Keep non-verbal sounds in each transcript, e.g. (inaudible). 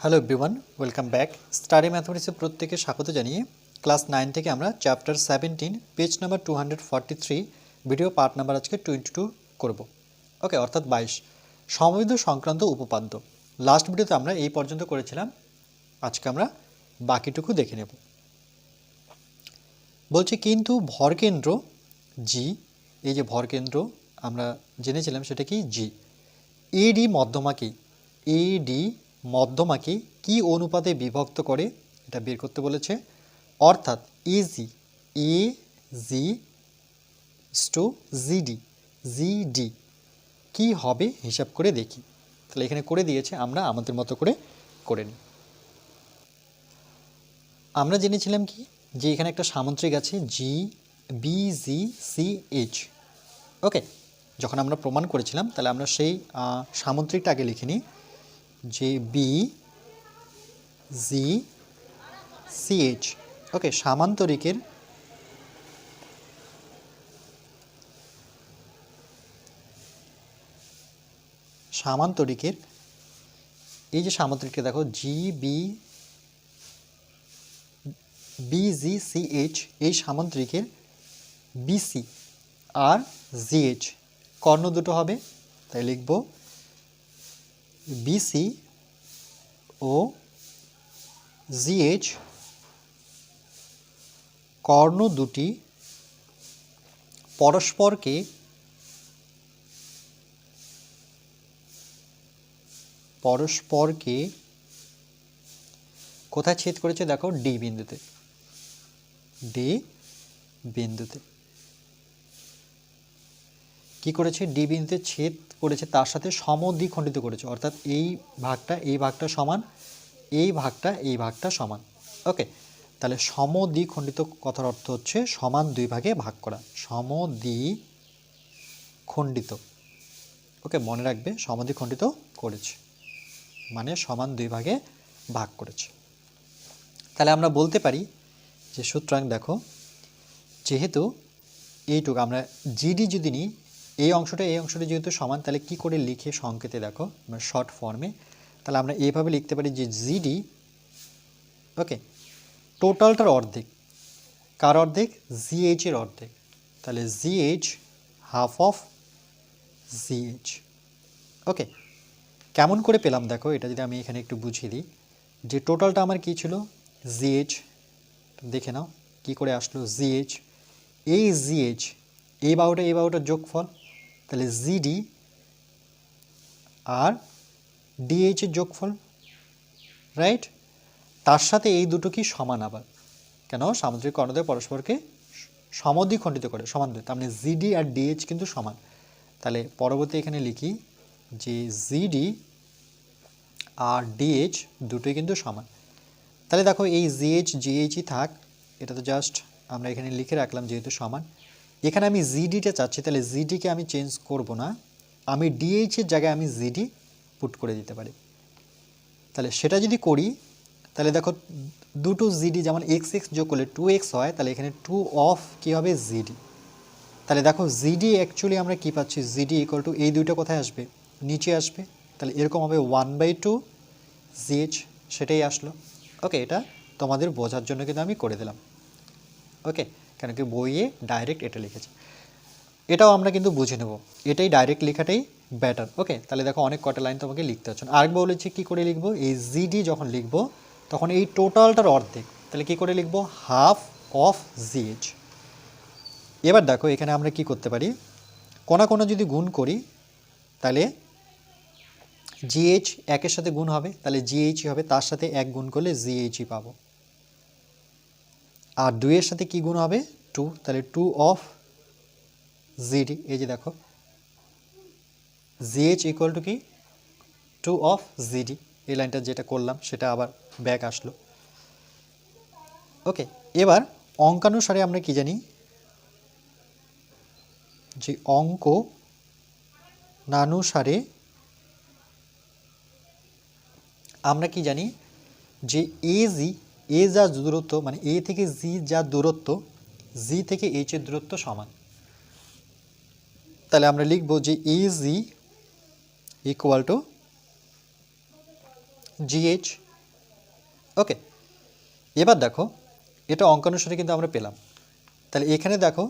Hello everyone welcome back study ম্যাথমেটিক্সে প্রত্যেকে স্বাগত জানিয়ে ক্লাস নাইন থেকে আমরা chapter seventeen page number two video part number আজকে টোয়েন্টি টু করব। ওকে অর্থাৎ বাইশ। সমবিধ সংক্রান্ত উপপাদ্য। লাস্ট ভিডিওতে আমরা এই পর্যন্ত করেছিলাম। আজকে আমরা বাকিটুকু দেখে নেব। বলছে কিন্তু ভরকেন্দ্র জি এই যে ভরকেন্দ্র আমরা জেনেছিলাম সেটা কি জি এডি মধ্যমাকে এডি মধ্যমাকে কি অনুপাতে বিভক্ত করে, এটা বের করতে বলেছে, অর্থাৎ AG A G to GD GD কি হবে হিসাব করে দেখি। তাহলে এখানে করে দিয়েছে, আমরা আমাদের মতো করে করে নিই। আমরা জেনেছিলাম কি, যে এখানে একটা সামুদ্রিক আছে G B G C H okay যখন আমরা প্রমাণ করেছিলাম, তাহলে আমরা সেই সামুদ্রিকটা আগে লিখে নিই। যে B G C H okay সামান্তরিকের সামান্তরিকের, এই যে সামুদ্রিকটা দেখো জি বি বিজিসিএইচ এই সামান্তরিকের বিসি আর জিএইচ কর্ণ দুটো হবে, তাই লিখব বিসি ও জিএইচ কর্ণ দুটি পরস্পরকে পরস্পরকে কোথায় ছেদ করেছে? দেখো ডি বিন্দুতে। ডি বিন্দুতে। কি করেছে? ডি বিন্দুতে ছেদ করেছে, তার সাথে সমদ্বিখণ্ডিত করেছে। অর্থাৎ এই ভাগটা এই ভাগটা সমান, এই ভাগটা এই ভাগটা সমান। ওকে? তাহলে সমদ্বিখণ্ডিত কথার অর্থ হচ্ছে সমান দুই ভাগে ভাগ করা। সমদ্বিখণ্ডিত ওকে, মনে রাখবে সমদ্বিখণ্ডিত করেছে। মানে সমান দুই ভাগে ভাগ করেছে। তাহলে আমরা বলতে পারি যে সুতরাং দেখো, যেহেতু এইটুকু আমরা জিডি যদি নিই এই অংশটা এই অংশটা যেহেতু সমান, তাহলে কি করে লিখে সংকেতে দেখো শর্ট ফর্মে তাহলে আমরা এইভাবে লিখতে পারি যে জিডি ওকে টোটালটার অর্ধেক। কার অর্ধেক? জিএইচ এর অর্ধেক। তাহলে GH half of GH okay কেমন করে পেলাম দেখো, এটা যদি আমি এখানে একটু বুঝিয়ে দিই। যে টোটালটা আমার কি ছিল? জিএইচ দেখে নাও, কি করে আসলো? জিএইচ এই জিএইচ এই বাহুটা, এই বাহুটার যোগফল তাহলে জিডি আর ডিএইচ এর যোগফল রাইট তার সাথে এই দুটো কি সমান আবার? কেন? সামুদ্রিক কর্ণদ্বয় পরস্পরকে সমদ্বিখণ্ডিত করে, সমান তার মানে জিডি আর ডিএইচ কিন্তু সমান। তাহলে পরবর্তী এখানে লিখি যে জিডি আর ডিএইচ দুটোই কিন্তু সমান। তাহলে দেখো এই জিএইচ জিএইচই থাক, এটা তো জাস্ট আমরা এখানে লিখে রাখলাম যেহেতু সমান। এখানে আমি জিডিটা চাচ্ছি, তাহলে জিডিকে আমি চেঞ্জ করব না। আমি ডিএইচের জায়গায় আমি জিডি পুট করে দিতে পারি। তাহলে সেটা যদি করি, তাহলে দেখো দুটো জিডি যেমন এক্স এক্স যোগ করলে টু এক্স হয়, তাহলে এখানে টু অফ কী হবে জিডি তাহলে দেখো জিডি অ্যাকচুয়ালি আমরা কী পাচ্ছি? জিডি ইকুয়াল টু এই দুইটা কোথায় আসবে? নিচে আসবে। তাহলে এরকম হবে ওয়ান বাই টু জিএইচ সেটাই আসলো। ওকে এটা তোমাদের বোঝার জন্য কিন্তু আমি করে দিলাম। ওকে কেন কি বইয়ে ডাইরেক্ট এটা লিখেছে। এটাও আমরা কিন্তু বুঝে নেব। এটাই ডাইরেক্ট লেখাটাই বেটার ওকে তাহলে দেখো অনেক কটা লাইন তোমাকে লিখতে হচ্ছে। আরেকবার বলেছি, কী করে লিখব? এই জিডি যখন লিখব, তখন এই টোটালটার অর্ধেক। তাহলে কী করে লিখব? হাফ অফ জিএইচ এবার দেখো এখানে আমরা কি করতে পারি? কোনা কোনা যদি গুণ করি, তাহলে জিএইচ একের সাথে গুণ হবে। তাহলে জিএইচই হবে, তার সাথে এক গুণ করলে জিএইচই পাবো। আর দুইয়ের সাথে কি গুণ হবে? টু তাহলে টু অফ জিডি এই যে দেখো। জিএইচ ইকুয়াল টু কি? টু অফ জিডি এই লাইনটা যেটা করলাম, সেটা আবার ব্যাক আসলো। ওকে এবার অঙ্কানুসারে আমরা কি জানি? যে অঙ্ক নানুসারে আমরা কি জানি? যে এ জি এ যা দূরত্ব মানে এ থেকে জি যা দূরত্ব জি থেকে এইচ এর দূরত্ব সমান। তাহলে আমরা লিখব যে A G equal to GH okay, এবার দেখো, এটা অঙ্কানুসারে কিন্তু আমরা পেলাম। তাহলে এখানে দেখো,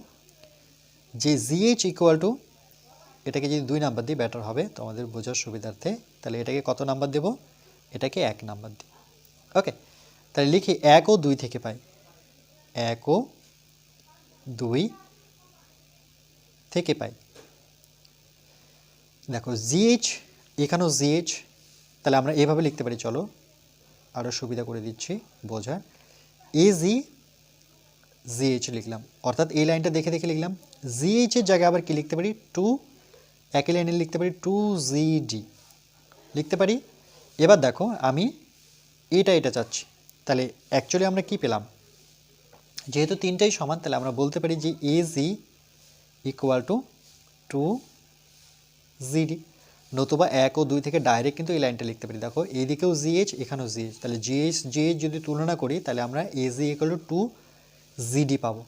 যে জিএইচ ইকুয়াল টু এটাকে যদি দুই নাম্বার দিই ব্যাটার হবে, তোমাদের বোঝার সুবিধার্থে, তাহলে এটাকে কত নাম্বার দেব? এটাকে এক নাম্বার দিই ওকে, তাহলে লিখি এক ও দুই থেকে পাই। এক ও দুই থেকে পাই। দেখো জিএইচ এখানেও জিএইচ তাহলে আমরা এভাবে লিখতে পারি, চলো আরও সুবিধা করে দিচ্ছি বোঝার। এ জি জিএইচ লিখলাম। অর্থাৎ এই লাইনটা দেখে দেখে লিখলাম। জিএইচের জায়গায় আবার কি লিখতে পারি? টু একই লাইনে লিখতে পারি টু জিডি লিখতে পারি? এবার দেখো আমি এটা এটা চাচ্ছি। তাহলে অ্যাকচুয়ালি আমরা কি পেলাম? যেহেতু তিনটাই সমান, তাহলে আমরা বলতে পারি যে A G equal to two GD নতুবা এক ও দুই থেকে ডাইরেক্ট কিন্তু এই লাইনটা লিখতে পারি। দেখো, এদিকেও জিএইচ এখানেও জিএইচ তাহলে জিএইচ জিএইচ যদি তুলনা করি, তাহলে আমরা A G equal to two GD পাবো।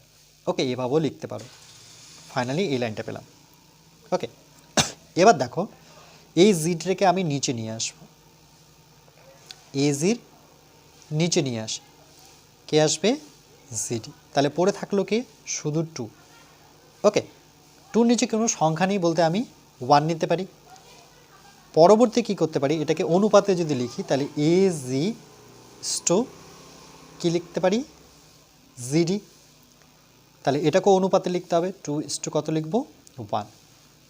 ওকে এভাবেও লিখতে পারো। ফাইনালি এই লাইনটা পেলাম। ওকে (coughs) এবার দেখো, এই জিডটাকে আমি নিচে নিয়ে আসব। এ জির নিচে নিয়ে আসি। কে আসবে? জিডি তাহলে পড়ে থাকল কি? শুধু টু ওকে টুর নিচে কোনো সংখ্যা নেই বলতে আমি ওয়ান নিতে পারি। পরবর্তী কি করতে পারি? এটাকে অনুপাতে যদি লিখি, তাহলে এ জি স্টো কী লিখতে পারি? জিডি তাহলে এটাকেও অনুপাতে লিখতে হবে টু স্টু কত লিখব? ওয়ান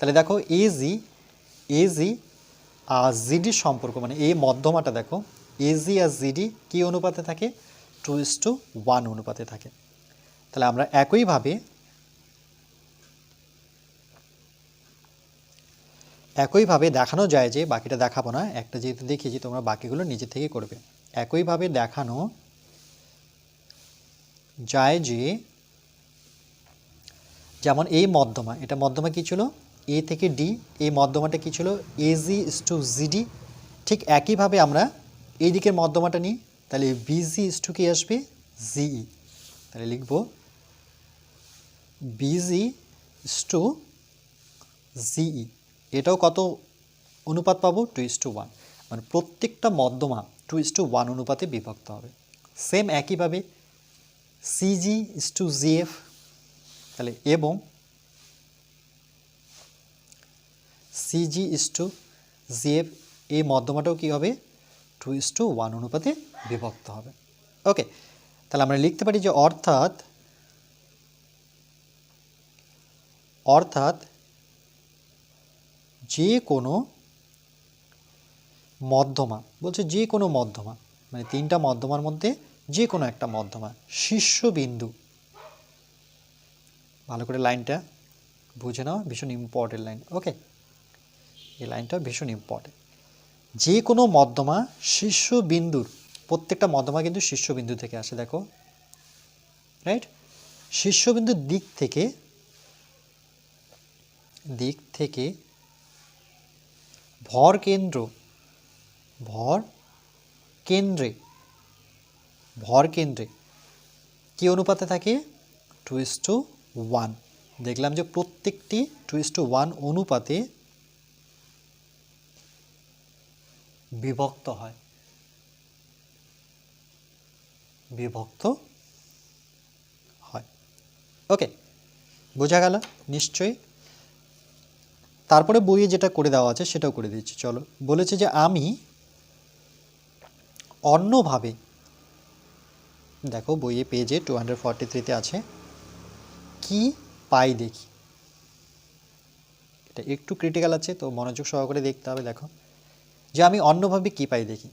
তাহলে দেখো এ জি এ জি আর জিডির সম্পর্ক মানে এই মধ্যমাটা দেখো এ জি আর জিডি কী অনুপাতে থাকে? টু ইস টু ওয়ান অনুপাতে থাকে। তাহলে আমরা একইভাবে একইভাবে দেখানো যায় যে বাকিটা দেখাবো না, একটা যেহেতু দেখিয়েছি, তোমরা বাকিগুলো নিজে থেকে করবে। একইভাবে দেখানো যায় যে যেমন এই মধ্যমা, এটা মধ্যমা কী ছিল? এ থেকে ডি, এই মধ্যমাটা কী ছিল? এ জি ইস টু জিডি ঠিক একইভাবে আমরা এই দিকের মধ্যমাটা নিই তাহলে বিজি টু কি আসবে? জিই তাহলে লিখব বিজি টু জিই এটাও কত অনুপাত পাবো? টু ইস টু ওয়ান মানে প্রত্যেকটা মধ্যমা টু ইস টু ওয়ান অনুপাতে বিভক্ত হবে। সেম একইভাবে সিজি টু জিএফ তাহলে এবং সিজি টু জিএফ এই মধ্যমাটাও কী হবে? টু ইস টু ওয়ান অনুপাতে বিভক্ত হবে। ওকে তাহলে আমরা লিখতে পারি যে অর্থাৎ অর্থাৎ যে কোনো মধ্যমা, বলছে যে কোনো মধ্যমা মানে তিনটা মধ্যমার মধ্যে যে কোনো একটা মধ্যমা শীর্ষবিন্দু ভালো করে লাইনটা বুঝে নাও, ভীষণ ইম্পর্টেন্ট লাইন ওকে এই লাইনটা ভীষণ ইম্পর্টেন্ট যে কোনো মধ্যমা শীর্ষবিন্দুর প্রত্যেকটা মধ্যমা কিন্তু শীর্ষবিন্দু থেকে আসে, দেখো। রাইট শীর্ষবিন্দুর দিক থেকে দিক থেকে ভর কেন্দ্র, ভর কেন্দ্রে ভর কেন্দ্রে কি অনুপাতে থাকে? টু ইস টু ওয়ান দেখলাম যে প্রত্যেকটি টু ইস টু ওয়ান অনুপাতে বিভক্ত হয়। বিভক্ত হয়। ওকে বোঝা গেল? নিশ্চয়ই। তারপরে বইয়ে যেটা করে দেওয়া আছে সেটাও করে দিচ্ছি চলো। বলেছে যে আমি অন্যভাবে, দেখো বইয়ে পেজে টু হান্ড্রেড থ্রিতে আছে, কি পাই দেখি। এটা একটু ক্রিটিক্যাল আছে, তো মনোযোগ সহকারে দেখতে হবে, দেখো। যে আমি অন্যভাবে কি পাই দেখি।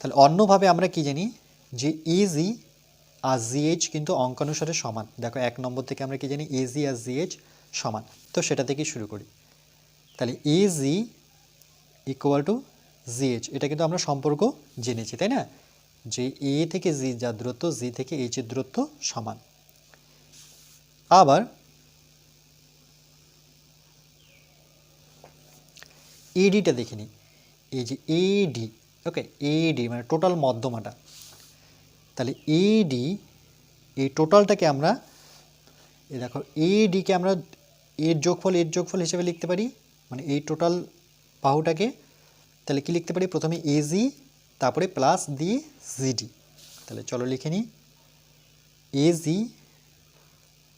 তাহলে অন্যভাবে আমরা কি জানি? যে এজি আর জিএইচ কিন্তু অঙ্কানুসারে সমান। দেখো, এক নম্বর থেকে আমরা কি জানি? এজি আর জিএইচ সমান। তো সেটা থেকেই শুরু করি। তাহলে A G equal to GH এটা কিন্তু আমরা সম্পর্ক জেনেছি, তাই না? যে এ থেকে জি যা দূরত্ব জি থেকে এইচের দূরত্ব সমান। আবার এডিটা দেখে নিই। এই যে এডি ওকে এডি মানে টোটাল মধ্যমাটা। তাহলে এডি এই টোটালটাকে আমরা এই দেখো এডিকে আমরা এর যোগফল এর যোগফল হিসেবে লিখতে পারি। মানে এই টোটাল বাহুটাকে, তাহলে কি লিখতে পারি? প্রথমে এজি তারপরে প্লাস দিয়ে জিডি তাহলে চলো লিখে নিই। এজি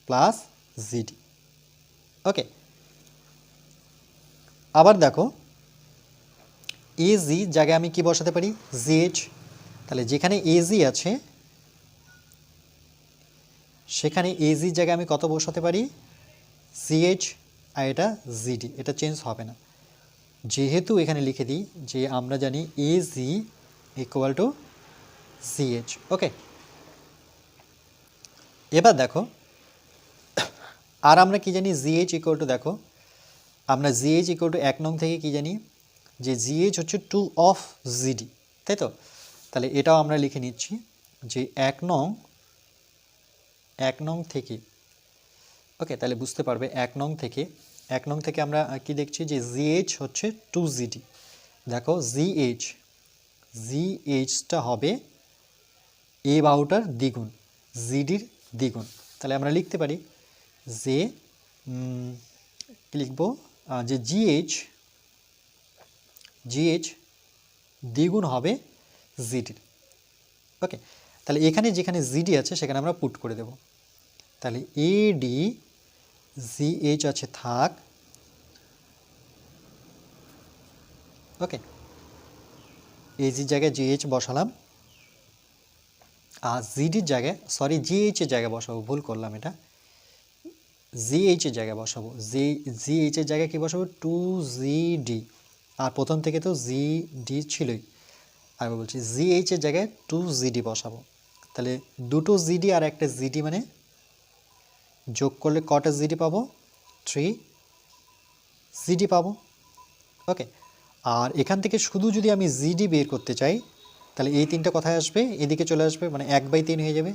প্লাস জিডি ওকে আবার দেখো এজি জায়গায় আমি কি বসাতে পারি? জিএইচ তাহলে যেখানে এজি আছে সেখানে এজি জায়গায় আমি কত বসাতে পারি? সিএইচ আর এটা জিডি এটা চেঞ্জ হবে না। যেহেতু এখানে লিখে দিই যে আমরা জানি A G equal to CH okay এবার দেখো, আর আমরা কি জানি? জিএইচ ইকুয়াল টু দেখো, আমরা জিএইচ ইকুয়াল টু এক নং থেকে কি জানি? যে জিএইচ হচ্ছে টু অফ জিডি তাই তো? তাহলে এটাও আমরা লিখে নিচ্ছি যে এক নং এক নং থেকে। ওকে তাহলে বুঝতে পারবে এক নং থেকে। এক নং থেকে আমরা কি দেখছি যে জিএইচ হচ্ছে টু জিডি দেখো জিএইচ জিএইচটা হবে এ বাহুটার দ্বিগুণ জিডির দ্বিগুণ। তাহলে আমরা লিখতে পারি যে লিখব? যে জিএইচ জিএইচ দ্বিগুণ হবে জিডির ওকে তাহলে এখানে যেখানে জিডি আছে, সেখানে আমরা পুট করে দেব। তাহলে এডি জিএইচ আছে, থাক। ওকে এজির জায়গায় জিএইচ বসালাম। আর জিডির জায়গায় সরি জিএইচের জায়গায় বসাবো, ভুল করলাম এটা। জিএইচের জায়গায় বসাবো। জি জিএইচের জায়গায় কি বসাবো? টু জিডি আর প্রথম থেকে তো জিডি ছিলই। আর বলছি জিএইচের জায়গায় টু জিডি বসাবো। তাহলে দুটো জিডি আর একটা জিডি মানে যোগ করলে কটা জিডি পাবো? থ্রি জিডি পাবো। ওকে আর এখান থেকে শুধু যদি আমি জিডি বের করতে চাই, তাহলে এই তিনটা কথায় আসবে, এদিকে চলে আসবে মানে এক বাই তিন হয়ে যাবে।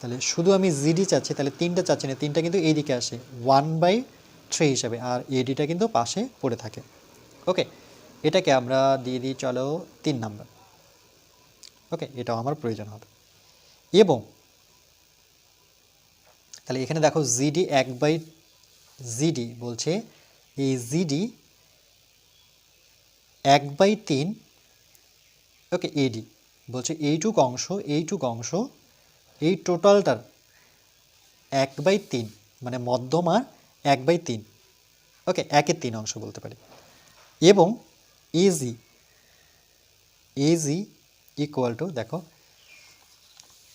তাহলে শুধু আমি জিডি চাচ্ছি, তাহলে তিনটা চাচ্ছি না, তিনটা কিন্তু এইদিকে আসে ওয়ান বাই থ্রি হিসাবে, আর এডিটা কিন্তু পাশে পড়ে থাকে। ওকে এটাকে আমরা দিয়ে দিই, চলো তিন নাম্বার ওকে এটাও আমার প্রয়োজন হবে। এবং তাহলে এখানে দেখো জিডি এক বাই জিডি বলছে, এই জিডি এক বাই তিন, ওকে এডি বলছে এইটুক অংশ এইটুক অংশ, এই টোটালটার এক বাই তিন মানে মধ্যমার এক বাই তিন, ওকে একের তিন অংশ বলতে পারি। এবং এজি এজি ইকুয়াল টু দেখো,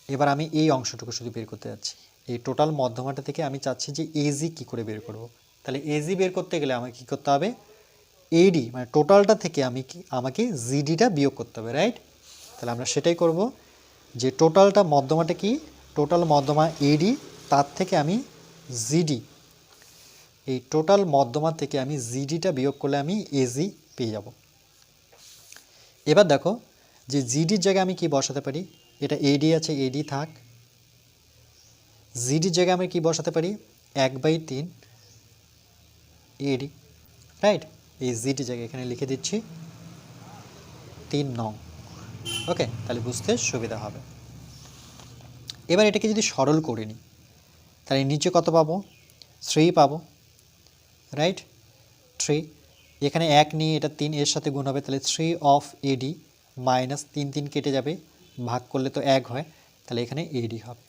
এবার আমি এই অংশটুকু শুধু বের করতে যাচ্ছি। এই টোটাল মধ্যমাটা থেকে আমি চাচ্ছি যে এজি কি করে বের করব। তাহলে এজি বের করতে গেলে আমাকে কী করতে হবে? এডি মানে টোটালটা থেকে আমি কি, আমাকে জিডিটা বিয়োগ করতে হবে রাইট তাহলে আমরা সেটাই করব যে টোটালটা মধ্যমাটা কি? টোটাল মধ্যমা এডি তার থেকে আমি জিডি এই টোটাল মধ্যমা থেকে আমি জিডিটা বিয়োগ করলে আমি এজি পেয়ে যাব। এবার দেখো যে জিডির জায়গায় আমি কি বসাতে পারি? এটা এডি আছে এডি থাক। জিডির জায়গায় আমি কি বসাতে পারি? এক বাই তিন এডি রাইট এই জিডি জায়গায় এখানে লিখে দিচ্ছি তিন নং। ওকে তাহলে বুঝতে সুবিধা হবে। এবার এটাকে যদি সরল করে নিই, তাহলে নিচে কত পাবো? থ্রি পাবো রাইট থ্রি এখানে এক নিয়ে এটা তিন এর সাথে গুণ হবে, তাহলে থ্রি অফ এডি মাইনাস তিন তিন কেটে যাবে, ভাগ করলে তো এক হয়, তাহলে এখানে এডি হবে।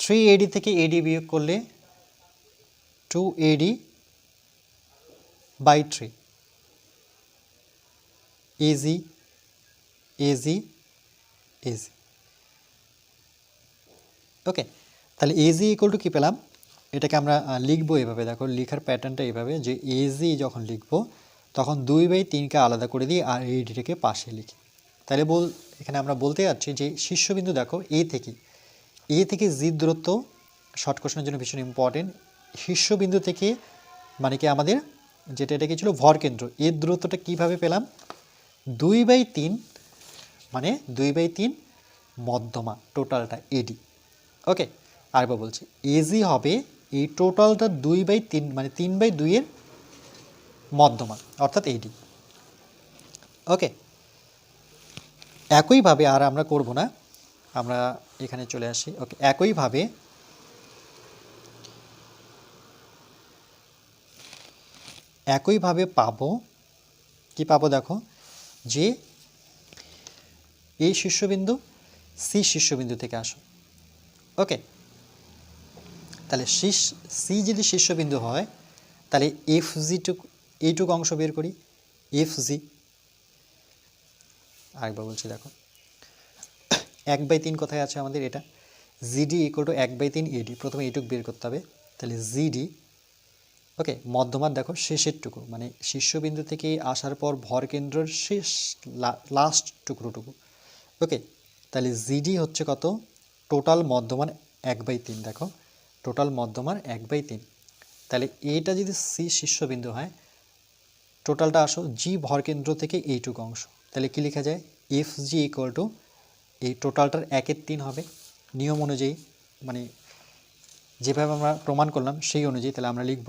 থ্রি এডি থেকে এডি বিয়োগ করলে two AD by three AG AG AG okay তাহলে এজি ইকুয়াল টু কী পেলাম? এটাকে আমরা লিখব এভাবে। দেখো, লেখার প্যাটার্নটা এভাবে যে এজি যখন লিখব, তখন দুই বাই তিনকে আলাদা করে দিই আর এইটিটাকে পাশে লিখি। তাহলে বল, এখানে আমরা বলতে যাচ্ছি যে শীর্ষবিন্দু দেখো এ থেকে এ থেকে জি দূরত্ব শর্ট কোশ্চেনের জন্য ভীষণ ইম্পর্টেন্ট শীর্ষবিন্দু থেকে মানে কি আমাদের যেটা এটা কি ছিল? ভর কেন্দ্র। এর দূরত্বটা কীভাবে পেলাম? দুই বাই তিন মানে দুই বাই তিন মধ্যমা টোটালটা এডি ওকে আরেকবার বলছি। এজি হবে এই টোটালটা দুই বাই তিন মানে তিন বাই দুইয়ের মধ্যমা, অর্থাৎ এডি ওকে একইভাবে আর আমরা করব না। আমরা এখানে চলে আসি। ওকে একইভাবে একইভাবে পাবো। কি পাবো দেখো? যে এই শীর্ষবিন্দু সি শীর্ষবিন্দু থেকে আসো। ওকে, তাহলে শীর্ষ সি যদি শীর্ষবিন্দু হয়, তাহলে এফ জি টুক, এইটুকু অংশ বের করি। এফ জি আরেকবার বলছি দেখো। এক বাই তিন কোথায় আছে আমাদের এটা? জিডি ইকুয়াল টু এক বাই তিন এডি প্রথমে এইটুক বের করতে হবে। তাহলে জিডি ওকে মধ্যমার দেখো, শেষেরটুকু মানে শীর্ষবিন্দু থেকে আসার পর ভর কেন্দ্রের শেষ লাস্ট টুকরোটুকু। ওকে তাহলে জিডি হচ্ছে কত? টোটাল মধ্যমান এক বাই তিন, দেখো। টোটাল মধ্যমান এক বাই তিন। তাহলে এটা যদি সি শীর্ষবিন্দু হয় টোটালটা আসো জি ভরকেন্দ্র থেকে এইটুকু অংশ। তাহলে কী লেখা যায়? এফ জি ইকুয়াল টু এই টোটালটার একের তিন হবে। নিয়ম অনুযায়ী মানে যেভাবে আমরা প্রমাণ করলাম, সেই অনুযায়ী তাহলে আমরা লিখব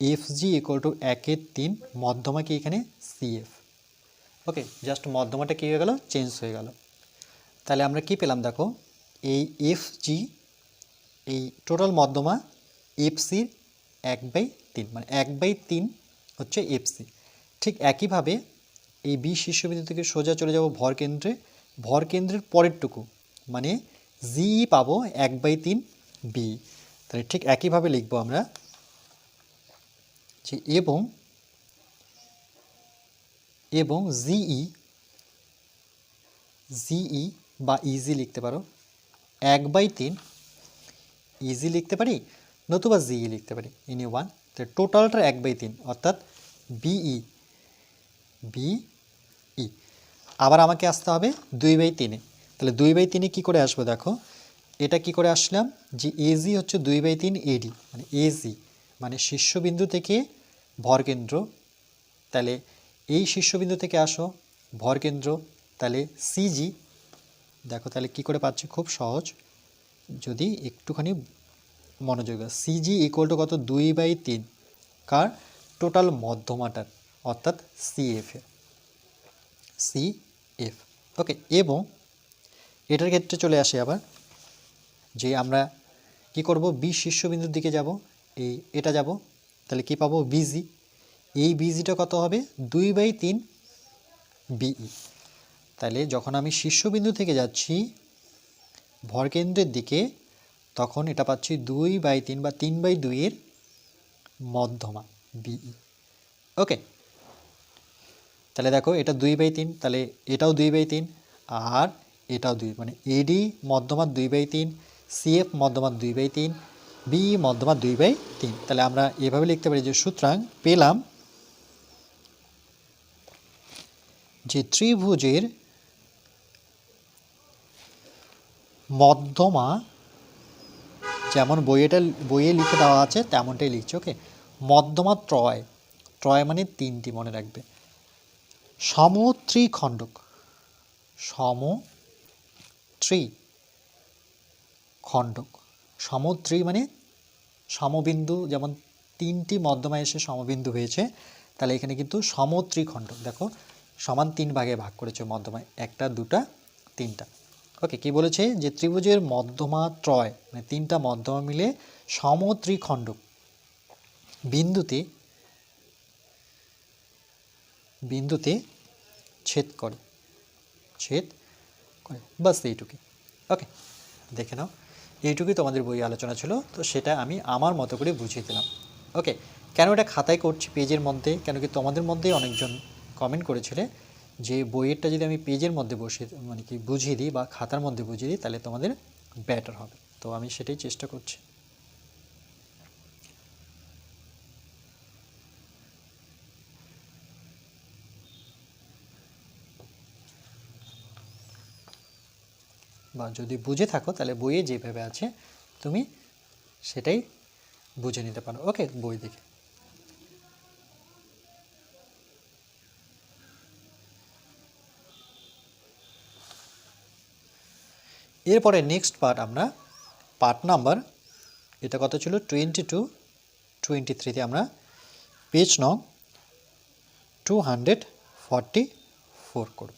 এফ জি ইকুয়াল টু একের তিন, মধ্যমা কি এখানে? সিএফ। ওকে জাস্ট মধ্যমাটা কী হয়ে গেল? চেঞ্জ হয়ে গেল। তাহলে আমরা কি পেলাম দেখো? এই এফ জি এই টোটাল মধ্যমা এফসির এক বাই তিন মানে এক বাই তিন হচ্ছে এফসি। ঠিক একইভাবে এই বি শীর্ষবিন্দু থেকে সোজা চলে যাব ভর কেন্দ্রে। ভর কেন্দ্রের পরেরটুকু মানে জিই পাবো এক বাই তিন বি তাহলে ঠিক একইভাবে লিখব আমরা যে এবং এবং জিই জিই বা ইজি লিখতে পারো। এক বাই তিন ইজি লিখতে পারি নতুবা জিই লিখতে পারি ইনি ওয়ান তো টোটালটা এক বাই তিন, অর্থাৎ বিই বিই আবার আমাকে আসতে হবে দুই বাই তিনে। তাহলে দুই বাই তিনে কী করে আসব দেখো? এটা কি করে আসলাম? যে এজি হচ্ছে দুই বাই তিন এডি মানে এজি মানে শীর্ষবিন্দু থেকে ভরকেন্দ্র। তাহলে এই শীর্ষবিন্দু থেকে আসো, ভরকেন্দ্র। তাহলে সিজি দেখো তাহলে কি করে পাচ্ছি? খুব সহজ। যদি একটুখানি মনোযোগ সিজি ইকুয়াল টু কত? দুই বাই তিন। কার? টোটাল মধ্যমাটার। অর্থাৎ সিএফ সিএফ ওকে এবং এটার ক্ষেত্রে চলে আসে আবার, যে আমরা কি করব? বি শীর্ষবিন্দুর দিকে যাব। এই, এটা যাব। তাহলে কি পাবো? বিজি এই বিজিটা কত হবে? দুই বাই তিন বিই তাহলে যখন আমি শীর্ষবিন্দু থেকে যাচ্ছি ভরকেন্দ্রের দিকে, তখন এটা পাচ্ছি দুই বাই তিন বা তিন বাই দুইয়ের মধ্যমা বিই ওকে তাহলে দেখো এটা দুই বাই তিন, তাহলে এটাও দুই বাই তিন, আর এটাও দুই মানে এডি মধ্যমার দুই বাই তিন সিএফ মধ্যমার দুই বাই তিন বি মধ্যমার দুই বাই তিন। তাহলে আমরা এভাবে লিখতে পারি যে সুতরাং পেলাম যে ত্রিভুজের মধ্যমা, যেমন বইয়েটা, বইয়ে লিখে দেওয়া আছে তেমনটাই লিখছে, ওকে? মধ্যমা ত্রয় ত্রয় মানে তিনটি মনে রাখবে। সমত্রিখণ্ডক। সম ত্রি খণ্ডক সমত্রি মানে সমবিন্দু, যেমন তিনটি মধ্যমা এসে সমবিন্দু হয়েছে, তাহলে এখানে কিন্তু সমত্রিখণ্ডক। দেখো, সমান তিন ভাগে ভাগ করেছে মধ্যমায়, একটা, দুটা, তিনটা। ওকে, কি বলেছে? যে ত্রিভুজের মধ্যমা ত্রয় মানে তিনটা মধ্যমা মিলে সমত্রিখণ্ডক। বিন্দুতে বিন্দুতে ছেদ করে। ছেদ করে। বাস এইটুকুই ওকে, দেখে নাও। এইটুকুই তোমাদের বই আলোচনা ছিল, তো সেটা আমি আমার মতো করে বুঝিয়ে দিলাম। ওকে, কেন এটা খাতায় করছি পেজের মধ্যে? কেন কি তোমাদের মধ্যেই অনেকজন কমেন্ট করেছিলে যে বইয়েরটা যদি আমি পেজের মধ্যে বসিয়ে মানে কি বুঝিয়ে দিই বা খাতার মধ্যে বুঝিয়ে দিই, তাহলে তোমাদের বেটার হবে। তো আমি সেটাই চেষ্টা করছি। বা যদি বুঝে থাকো, তাহলে বইয়ে যেভাবে আছে, তুমি সেটাই বুঝে নিতে পারো। ওকে, বই দেখে। এরপরে নেক্সট পার্ট আমরা পার্ট নাম্বার এটা কত ছিল? টোয়েন্টি টু টোয়েন্টি থ্রিতে আমরা পেজ নং টু হান্ড্রেড ফর্টি ফোর করব।